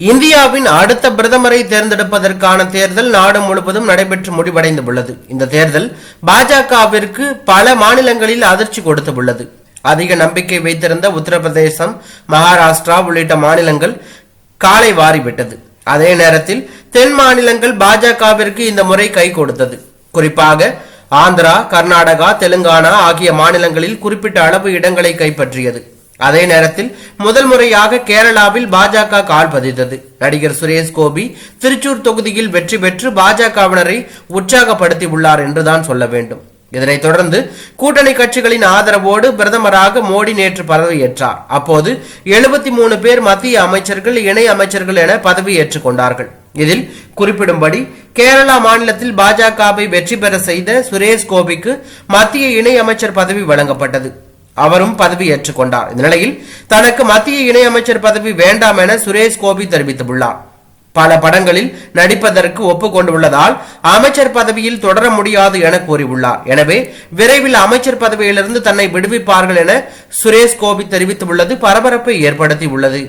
இந்தியாவின் அடுத்த பிரதமரை தேர்ந்தெடுப்பதற்கான தேர்தல் நாடு முழுவதும் நடைபெற்று முடிவடைந்துள்ளது. இந்த தேர்தல் பாஜகவிற்கு பல மாநிலங்களில் அதிர்ச்சி கொடுத்துள்ளது. அதிக நம்பிக்கை வைத்திருந்த உத்தரப்பிரதேசம் மகாராஷ்டிரா உள்ளிட்ட மாநிலங்கள் காலை வாரிவிட்டது. அதே நேரத்தில் தென் மாநிலங்கள் பாஜகவிற்கு இந்த முறை கை கொடுத்தது. குறிப்பாக ஆந்திரா கர்நாடகா தெலுங்கானா ஆகிய மாநிலங்களில் குறிப்பிட்ட அளவு இடங்களை கைப்பற்றியது. அதே நேரத்தில் முதல் முறையாக கேரளாவில் பாஜக கால் பதித்தது. நடிகர் சுரேஷ் கோபி திருச்சூர் தொகுதியில் வெற்றி பெற்று பாஜகவினரை உற்சாகப்படுத்தி உள்ளார் என்றுதான் சொல்ல வேண்டும். இதனைத் தொடர்ந்து கூட்டணி கட்சிகளின் ஆதரவோடு பிரதமராக மோடி நேற்று பதவியேற்றார். அப்போது எழுபத்தி மூணு பேர் மத்திய அமைச்சர்கள் இணை அமைச்சர்கள் என பதவியேற்றுக் கொண்டார்கள். இதில் குறிப்பிடும்படி கேரளா மாநிலத்தில் பாஜகவை வெற்றி பெற செய்த சுரேஷ் கோபிக்கு மத்திய இணை அமைச்சர் பதவி வழங்கப்பட்டது. அவரும் பதவி ஏற்றுக்கொண்டார். இந்த நிலையில் தனக்கு மத்திய இணையமைச்சர் பதவி வேண்டாம் என சுரேஷ் கோபி தெரிவித்துள்ளார். பல படங்களில் நடிப்பதற்கு ஒப்புக்கொண்டுள்ளதால் அமைச்சர் பதவியில் தொடர முடியாது என கூறியுள்ளார். எனவே விரைவில் அமைச்சர் பதவியிலிருந்து தன்னை விடுவிப்பார்கள் என சுரேஷ் கோபி தெரிவித்துள்ளது. பரபரப்பை ஏற்படுத்தி உள்ளது